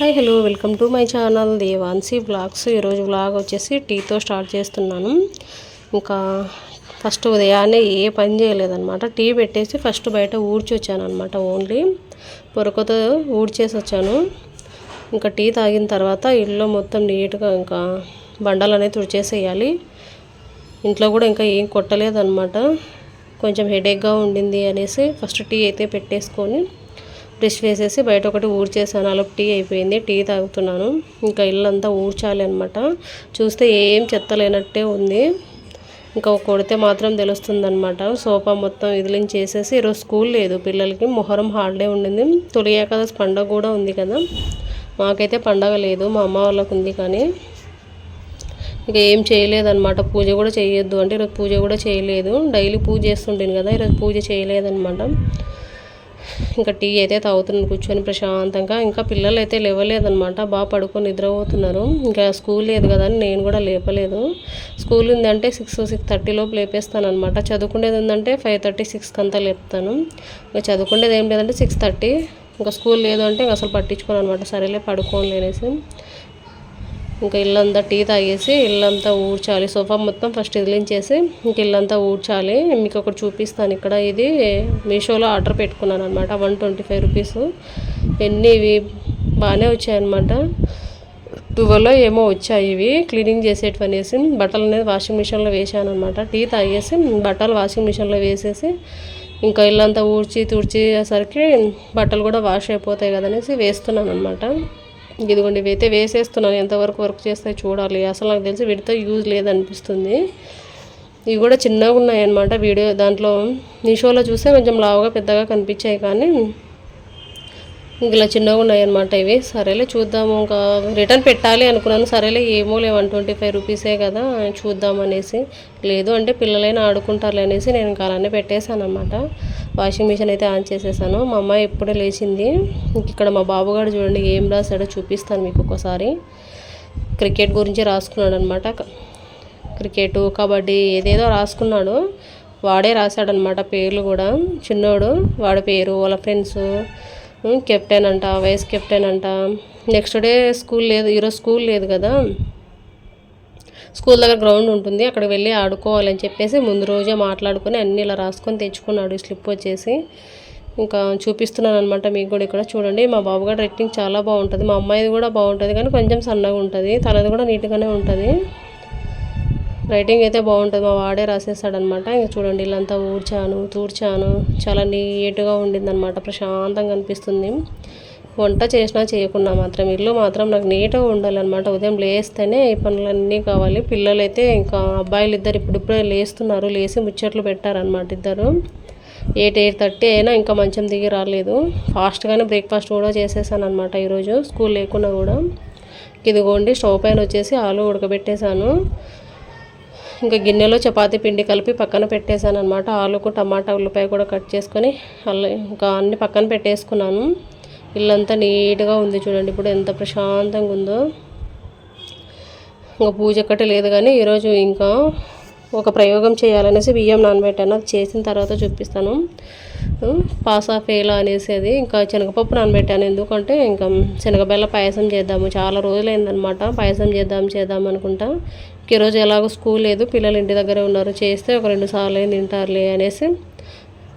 Hi hello welcome to my channel Devansi blogs. ఈరోజు blog వచ్చేసి టీతో స్టార్ట్ చేస్తున్నాను. ఇంకా ఫస్ట్ ఉదయాన్నే ఏ పని చేయలేదన్నమాట. టీ పెట్టేసి ఫస్ట్ బయట ఊడ్చి వచ్చాను అనమాట ఓన్లీ. పొరకతో ఊడ్చేసి వచ్చాను. ఇంకా టీ తాగిన తర్వాత ఇల్లు మొత్తం నీట్గా ఇంకా బండలు అనేది తుడిచేసేయాలి. ఇంట్లో కూడా ఇంకా ఏం కొట్టలేదన్నమాట. కొంచెం హెడేక్గా ఉండింది అనేసి ఫస్ట్ టీ అయితే పెట్టేసుకొని బ్రష్ వేసేసి బయట ఒకటి ఊడ్చేసాను. అలా టీ అయిపోయింది. టీ తాగుతున్నాను. ఇంకా ఇల్లంతా ఊడ్చాలి అనమాట చూస్తే ఏం చెత్త లేనట్టే ఉంది. ఇంకా కొడితే మాత్రం తెలుస్తుంది అనమాట సోఫా మొత్తం ఇదిలించేసేసి ఈరోజు స్కూల్ లేదు. పిల్లలకి మొహరం హాలిడే ఉండింది. తొలి ఏకాదశి పండగ కూడా ఉంది కదా. మాకైతే పండగ లేదు. మా అమ్మ వాళ్ళకు ఉంది కానీ. ఇక ఏం చేయలేదన్నమాట. పూజ కూడా చేయొద్దు అంటే ఈరోజు పూజ కూడా చేయలేదు. డైలీ పూజ చేస్తుంటాను కదా. ఈరోజు పూజ చేయలేదన్నమాట. ఇంకా టీ అయితే తాగుతున్నాను కూర్చొని ప్రశాంతంగా. ఇంకా పిల్లలు అయితే లేవలేదనమాట బాగా పడుకొని నిద్రపోతున్నారు. ఇంకా స్కూల్ లేదు కదా అని నేను కూడా లేపలేదు. స్కూల్ ఉందంటే సిక్స్ సిక్స్ థర్టీలోపు లేపేస్తాను అనమాట చదువుకునేది ఉందంటే ఫైవ్ థర్టీ సిక్స్కి అంతా లేపుతాను. ఇంకా చదువుకునేది ఏం లేదంటే సిక్స్ థర్టీ. ఇంకా స్కూల్ లేదు అంటే ఇంకా అసలు పట్టించుకోను అనమాట సరేలే పడుకోని లేనేసి ఇంకా ఇల్లంతా టీ తాగేసి ఇల్లంతా ఊడ్చాలి. సోఫా మొత్తం ఫస్ట్ ఇదిలించేసి ఇంక ఇల్లంతా ఊడ్చాలి. మీకు ఒకటి చూపిస్తాను. ఇక్కడ ఇది మీషోలో ఆర్డర్ పెట్టుకున్నాను అనమాట వన్ ట్వంటీ ఫైవ్ రూపీస్. ఎన్ని ఇవి? బాగానే వచ్చాయన్నమాట టువెల్లో ఏమో వచ్చాయి ఇవి. క్లీనింగ్ చేసేటివి అనేసి బట్టలు అనేది వాషింగ్ మిషన్లో వేసాను అనమాట టీ తాగేసి బట్టలు వాషింగ్ మిషన్లో వేసేసి ఇంకా ఇల్లంతా ఊడ్చి తుడిచేసరికి బట్టలు కూడా వాష్ అయిపోతాయి కదనేసి వేస్తున్నాను అనమాట ఇదిగోండి ఇవైతే వేసేస్తున్నాను. ఎంతవరకు వర్క్ చేస్తాయి చూడాలి. అసలు నాకు తెలిసి వీటితో యూజ్ లేదనిపిస్తుంది. ఇవి కూడా చిన్నగా ఉన్నాయి అన్నమాట వీడియో. దాంట్లో మీషోలో చూస్తే కొంచెం లావుగా పెద్దగా కనిపించాయి కానీ ఇలా చిన్నగా ఉన్నాయన్నమాట ఇవి. సరేలే చూద్దాము ఇంకా రిటర్న్ పెట్టాలి అనుకున్నాను. సరేలే ఏమో లే వన్ ట్వంటీ ఫైవ్ రూపీసే కదా చూద్దాం అనేసి. లేదు అంటే పిల్లలైనా ఆడుకుంటారులే అనేసి నేను ఇంకా అలానే పెట్టేశాను అనమాట వాషింగ్ మిషన్ అయితే ఆన్ చేసేసాను. మా అమ్మాయి ఇప్పుడే లేచింది. ఇక్కడ మా బాబుగాడు చూడండి ఏం రాశాడో చూపిస్తాను మీకు ఒకసారి క్రికెట్ గురించి రాసుకున్నాడు అనమాట క్రికెట్ కబడ్డీ ఏదేదో రాసుకున్నాడు. వాడే రాశాడనమాట పేర్లు కూడా. చిన్నోడు వాడి పేరు వాళ్ళ ఫ్రెండ్స్ కెప్టెన్ అంట వైస్ కెప్టెన్ అంట. నెక్స్ట్ డే స్కూల్ లేదు ఈరోజు స్కూల్ లేదు కదా. స్కూల్ దగ్గర గ్రౌండ్ ఉంటుంది అక్కడికి వెళ్ళి ఆడుకోవాలని చెప్పేసి ముందు రోజే మాట్లాడుకొని అన్నీ ఇలా రాసుకొని తెచ్చుకున్నాడు స్లిప్ వచ్చేసి ఇంకా చూపిస్తున్నాను అనమాట మీకు కూడా ఇక్కడ చూడండి. మా బాబు గారు రైటింగ్ చాలా బాగుంటుంది. మా అమ్మాయిది కూడా బాగుంటుంది కానీ కొంచెం సన్నగా ఉంటుంది. తనది కూడా నీట్గానే ఉంటుంది. రైటింగ్ అయితే బాగుంటుంది. మా వాడే రాసేస్తాడనమాట. ఇంకా చూడండి ఇల్లంతా ఊడ్చాను తూడ్చాను. చాలా నీట్గా ఉండిందనమాట. ప్రశాంతంగా అనిపిస్తుంది. వంట చేసినా చేయకుండా మాత్రం ఇల్లు మాత్రం నాకు నీట్గా ఉండాలన్నమాట. ఉదయం లేస్తేనే ఈ పనులన్నీ కావాలి. పిల్లలైతే ఇంకా అబ్బాయిలు ఇద్దరు ఇప్పుడిప్పుడే లేస్తున్నారు. లేచి ముచ్చట్లు పెట్టారనమాట ఇద్దరు. ఎయిట్ ఎయిట్ థర్టీ అయినా ఇంకా మంచం దిగి రాలేదు. ఫాస్ట్గానే బ్రేక్ఫాస్ట్ కూడా చేసేసాను అనమాట ఈరోజు. స్కూల్ లేకుండా కూడా. ఇదిగోండి స్టవ్ పైన వచ్చేసి ఆలు ఉడకబెట్టేశాను. ఇంకా గిన్నెలో చపాతీ పిండి కలిపి పక్కన పెట్టేశాను అనమాట ఆలుకు టమాటా ఉల్లిపాయ కూడా కట్ చేసుకొని అల్ల ఇంకా అన్ని పక్కన పెట్టేసుకున్నాను. ఇల్లంతా నీట్గా ఉంది చూడండి ఇప్పుడు ఎంత ప్రశాంతంగా ఉందో. ఇంకా పూజ ఒక్కటి లేదు కానీ ఈరోజు ఇంకా ఒక ప్రయోగం చేయాలనేసి బియ్యం నానబెట్టాను. అది చేసిన తర్వాత చూపిస్తాను. పాసా ఫేలా అనేసి అది ఇంకా శనగపప్పు నానబెట్టాను. ఎందుకంటే ఇంకా శనగబెల్ల పాయసం చేద్దాము. చాలా రోజులైందనమాట పాయసం చేద్దాం చేద్దాం అనుకుంటా. ఈరోజు ఎలాగో స్కూల్ లేదు పిల్లలు ఇంటి దగ్గరే ఉన్నారు చేస్తే ఒక రెండు సార్లు తింటారులే అనేసి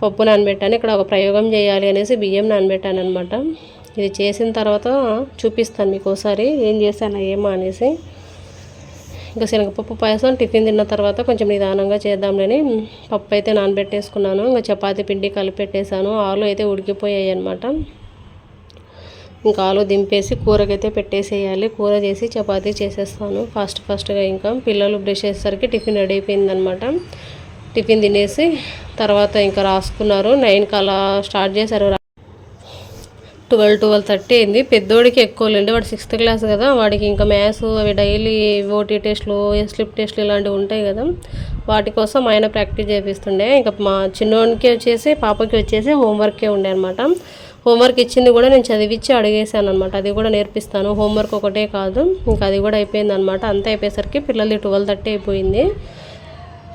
పప్పు నానబెట్టాను ఇక్కడ ఒక ప్రయోగం చేయాలి అనేసి బియ్యం నానబెట్టాను అనమాట ఇది చేసిన తర్వాత చూపిస్తాను మీకు ఒకసారి ఏం చేశాను ఏమో అనేసి. ఇంకా శనగపప్పు పాయసం టిఫిన్ తిన్న తర్వాత కొంచెం నిదానంగా చేద్దాంలేని పప్పు అయితే నానబెట్టేసుకున్నాను ఇంకా చపాతీ పిండి కలిపెట్టేశాను ఆలు అయితే ఉడికిపోయాయి అనమాట ఇంకా ఆలు దింపేసి కూరకైతే పెట్టేసేయాలి. కూర చేసి చపాతీ చేసేస్తాను. ఫాస్ట్ ఫాస్ట్గా ఇంకా పిల్లలు బ్రష్ చేసేసరికి టిఫిన్ రెడీ అయిపోయిందనమాట టిఫిన్ తినేసి తర్వాత ఇంకా రాసుకున్నారు. నైన్కి అలా స్టార్ట్ చేశారు. ట్వెల్వ్ ట్వెల్వ్ థర్టీ అయింది. పెద్దోడికి ఎక్కువ లేండి. వాడు సిక్స్త్ క్లాస్ కదా. వాడికి ఇంకా మ్యాథ్స్ అవి డైలీ ఓటీ టెస్ట్లు స్లిప్ టెస్ట్లు ఇలాంటివి ఉంటాయి కదా. వాటి కోసం ఆయన ప్రాక్టీస్ చేపిస్తుండే. ఇంకా మా చిన్నోడికి వచ్చేసి పాపకి వచ్చేసి హోంవర్కే ఉండే అనమాట హోంవర్క్ ఇచ్చింది కూడా నేను చదివిచ్చి అడిగేసాను అనమాట అది కూడా నేర్పిస్తాను. హోంవర్క్ ఒకటే కాదు. ఇంకా అది కూడా అయిపోయింది అనమాట అంతా అయిపోయేసరికి పిల్లలది ట్వెల్వ్ థర్టీ అయిపోయింది.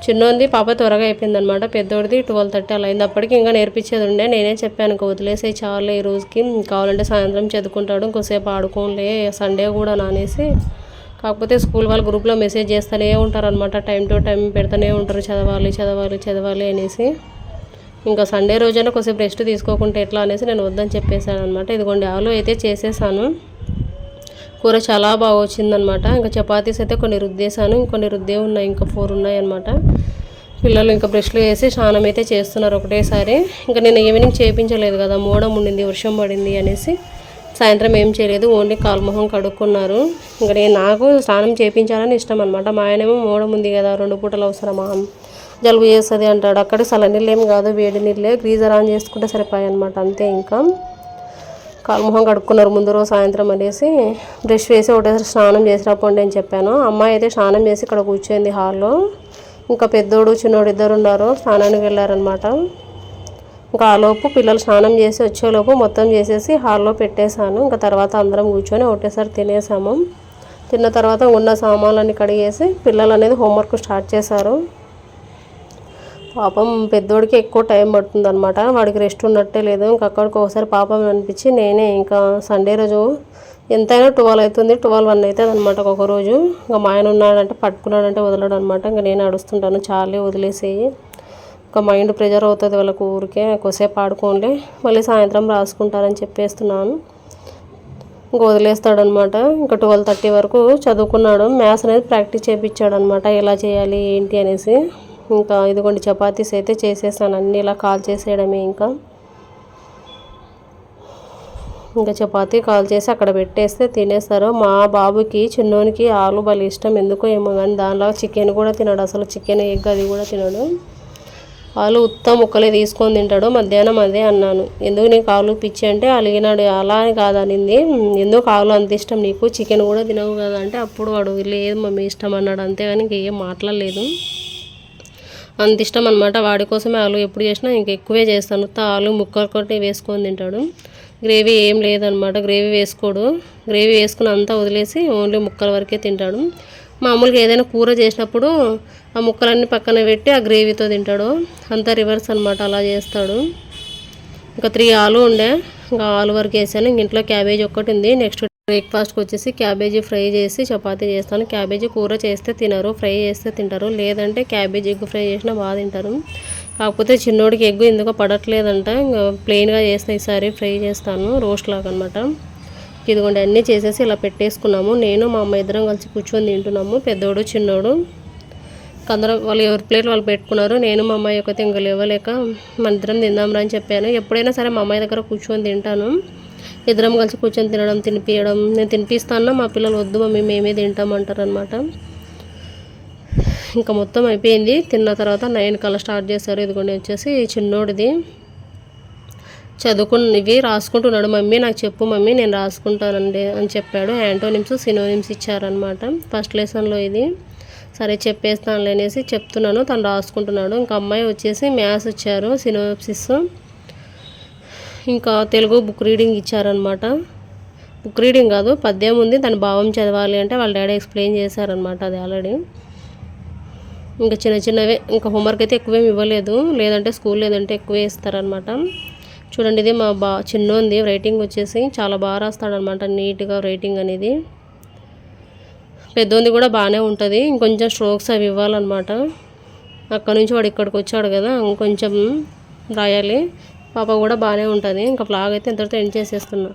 చిన్నోంది పాప త్వరగా అయిపోయిందనమాట పెద్దోడిది ట్వెల్వ్ థర్టీ అలా అయింది అప్పటికి ఇంకా నేర్పించేది ఉండే. నేనే చెప్పాను ఇంకా వదిలేసే చాలే ఈ రోజుకి. కావాలంటే సాయంత్రం చదువుకుంటాడు ఇంకోసేపు ఆడుకోలే సండే కూడా నానేసి కాకపోతే స్కూల్ వాళ్ళ గ్రూప్లో మెసేజ్ చేస్తూనే ఉంటారనమాట టైం టు టైం పెడుతూనే ఉంటారు చదవాలి చదవాలి చదవాలి అనేసి. ఇంకా సండే రోజైనా కొద్దిసేపు రెస్ట్ తీసుకోకుంటే ఎట్లా అనేసి నేను వద్దని చెప్పేశాను అనమాట ఇదిగోండి ఆలు అయితే చేసేసాను. కూర చాలా బాగా వచ్చిందనమాట ఇంకా చపాతీస్ అయితే కొన్ని రుద్దేశాను ఇంకొన్ని రుద్దే ఉన్నాయి ఇంకా ఫోర్ ఉన్నాయి అనమాట పిల్లలు ఇంకా బ్రష్లు వేసి స్నానం అయితే చేస్తున్నారు ఒకటేసారి. ఇంకా నేను ఈవినింగ్ చేయించలేదు కదా మూడం ఉండింది వర్షం పడింది అనేసి. సాయంత్రం ఏం చేయలేదు ఓన్లీ కాలుమొహం కడుక్కున్నారు. ఇంకా నేను నాకు స్నానం చేయించాలని ఇష్టం అనమాట మా ఆయనేమో మూడం ఉంది కదా రెండు పూటలు అవసరమా? జలుబు చేస్తుంది అంటాడు. అక్కడ సల నీళ్ళు ఏం కాదు వేడి నీళ్ళే. గ్రీజర్ ఆన్ చేసుకుంటే సరిపోయాయి అనమాట అంతే ఇంకా. కాలుమొహం కడుక్కున్నారు ముందు రోజు సాయంత్రం అనేసి. బ్రష్ వేసి ఒకటేసారి స్నానం చేసి అని చెప్పాను. అమ్మాయి అయితే స్నానం చేసి ఇక్కడ కూర్చోయింది హాల్లో. ఇంకా పెద్దోడు చిన్నోడు ఇద్దరు ఉన్నారు. స్నానానికి వెళ్ళారనమాట ఇంకా ఆలోపు పిల్లలు స్నానం చేసి వచ్చేలోపు మొత్తం చేసేసి హాల్లో పెట్టేశాను. ఇంకా తర్వాత అందరం కూర్చొని ఒకటేసారి తినేసాము తిన్న తర్వాత ఉన్న సామాన్లన్నీ కడిగేసి పిల్లలు అనేది హోంవర్క్ స్టార్ట్ చేశారు. పాపం పెద్దోడికి ఎక్కువ టైం పడుతుంది అనమాట వాడికి రెస్ట్ ఉన్నట్టే లేదు. ఇంకా అక్కడికి ఒకసారి పాపం అనిపించి నేనే ఇంకా సండే రోజు ఎంతైనా ట్వెల్వ్ అవుతుంది ట్వెల్వ్ వన్ అవుతుంది అనమాట ఒక రోజు. ఇంకా మా ఆయన ఉన్నాడంటే పట్టుకున్నాడంటే వదలడు అనమాట ఇంకా నేను అడుస్తుంటాను చాలే వదిలేసేయి. ఇంకా మైండ్ ప్రెజర్ అవుతుంది వాళ్ళకు ఊరికే. కొద్దిసేపు ఆడుకోండి. మళ్ళీ సాయంత్రం రాసుకుంటారని చెప్పేస్తున్నాను. ఇంకా వదిలేస్తాడనమాట ఇంకా ట్వెల్వ్ థర్టీ వరకు చదువుకున్నాడు. మ్యాథ్స్ అనేది ప్రాక్టీస్ చేయించాడు అనమాట ఎలా చేయాలి ఏంటి అనేసి. ఇంకా ఇదిగోండి చపాతీస్ అయితే చేసేసాను. అన్నీ ఇలా కాల్ చేసేయడమే ఇంకా. ఇంకా చపాతీ కాల్ చేసి అక్కడ పెట్టేస్తే తినేస్తారు. మా బాబుకి చిన్నోనికి ఆలు బలి ఇష్టం. ఎందుకో ఏమో కానీ దానిలో చికెన్ కూడా తినడు. అసలు చికెన్ ఎగ్ అది కూడా తినడు. ఆలు ఉత్త ముక్కలే తీసుకొని తింటాడు. మధ్యాహ్నం అదే అన్నాను. ఎందుకు నీకు ఆలు పిచ్చి అంటే అలిగినాడు. అలా అని కాదనింది. ఎందుకు ఆలు అంత ఇష్టం నీకు? చికెన్ కూడా తినవు కదా అంటే అప్పుడు వాడు లేదు మమ్మీ ఇష్టం అన్నాడు. అంతేగాని ఇంకేం మాట్లాడలేదు. అంత ఇష్టం అనమాట వాడి కోసమే ఆలు ఎప్పుడు చేసినా ఇంక ఎక్కువే చేస్తాను. ఆలు ముక్కలు కొట్టే వేసుకొని తింటాడు. గ్రేవీ ఏం లేదనమాట గ్రేవీ వేసుకోడు. గ్రేవీ వేసుకుని అంతా వదిలేసి ఓన్లీ ముక్కల వరకే తింటాడు. మామూలుగా ఏదైనా కూర చేసినప్పుడు ఆ ముక్కలన్నీ పక్కన పెట్టి ఆ గ్రేవీతో తింటాడు. అంతా రివర్స్ అనమాట అలా చేస్తాడు. ఇంకా త్రీ ఆలు ఉండే. ఇంకా ఆలు వరకు వేసాను. ఇంక ఇంట్లో క్యాబేజ్ ఒక్కటి ఉంది. నెక్స్ట్ బ్రేక్ఫాస్ట్కి వచ్చేసి క్యాబేజీ ఫ్రై చేసి చపాతీ చేస్తాను. క్యాబేజీ కూర చేస్తే తినరు ఫ్రై చేస్తే తింటారు. లేదంటే క్యాబేజీ ఎగ్ ఫ్రై చేసినా బాగా తింటారు. కాకపోతే చిన్నోడికి ఎగ్ ఎందుకో పడట్లేదంట. ఇంకా ప్లెయిన్గా చేస్తే ఈసారి ఫ్రై చేస్తాను. రోస్ట్ లాగా అనమాట ఇదిగోండి అన్నీ చేసేసి ఇలా పెట్టేసుకున్నాము. నేను మా అమ్మ ఇద్దరం కలిసి కూర్చొని తింటున్నాము. పెద్దోడు చిన్నోడు. అందరూ వాళ్ళు ఎవరి ప్లేట్ వాళ్ళు పెట్టుకున్నారు. నేను మా అమ్మాయి యొక్క ఇంకా లేవలేక మన ఇద్దరం తిందాంరా అని చెప్పాను. ఎప్పుడైనా సరే మా అమ్మాయి దగ్గర కూర్చొని తింటాను. ఇద్దరం కలిసి కూర్చొని తినడం తినిపించడం నేను తినిపిస్తాను మా పిల్లలు వద్దు మమ్మీ మేమే తింటామంటారు అనమాట ఇంకా మొత్తం అయిపోయింది. తిన్న తర్వాత నైన్ కల్లా స్టార్ట్ చేశారు. ఇదిగోండి వచ్చేసి చిన్నోడిది. చదువుకున్నవి రాసుకుంటున్నాడు మమ్మీ. నాకు చెప్పు మమ్మీ నేను రాసుకుంటానండి అని చెప్పాడు. యాంటోనిమ్స్ సినోనిమ్స్ ఇచ్చారనమాట ఫస్ట్ లెసన్లో ఇది. సరే చెప్పేస్తాను అనేసి చెప్తున్నాను. తను రాసుకుంటున్నాడు. ఇంకా అమ్మాయి వచ్చేసి మ్యాథ్స్ ఇచ్చారు సినోప్సిస్. ఇంకా తెలుగు బుక్ రీడింగ్ ఇచ్చారనమాట బుక్ రీడింగ్ కాదు పద్యం ఉంది దాని భావం చదవాలి అంటే వాళ్ళ డాడీ ఎక్స్ప్లెయిన్ చేశారనమాట అది ఆల్రెడీ ఇంకా చిన్న చిన్నవే ఇంకా హోంవర్క్ అయితే ఎక్కువేం ఇవ్వలేదు లేదంటే స్కూల్ లేదంటే ఎక్కువే ఇస్తారనమాట చూడండి ఇది మా బా చిన్న ఉంది రైటింగ్ వచ్చేసి చాలా బాగా రాస్తాడనమాట నీట్గా రైటింగ్ అనేది. పెద్దోంది కూడా బాగానే ఉంటుంది ఇంకొంచెం స్ట్రోక్స్ అవి ఇవ్వాలన్నమాట. అక్కడ నుంచి వాడు ఇక్కడికి వచ్చాడు కదా ఇంకొంచెం రాయాలి. పాప కూడా బాగానే ఉంటుంది. ఇంకా బ్లాగ్ అయితే ఇంతటితో ఎండ్ చేసేస్తున్నా.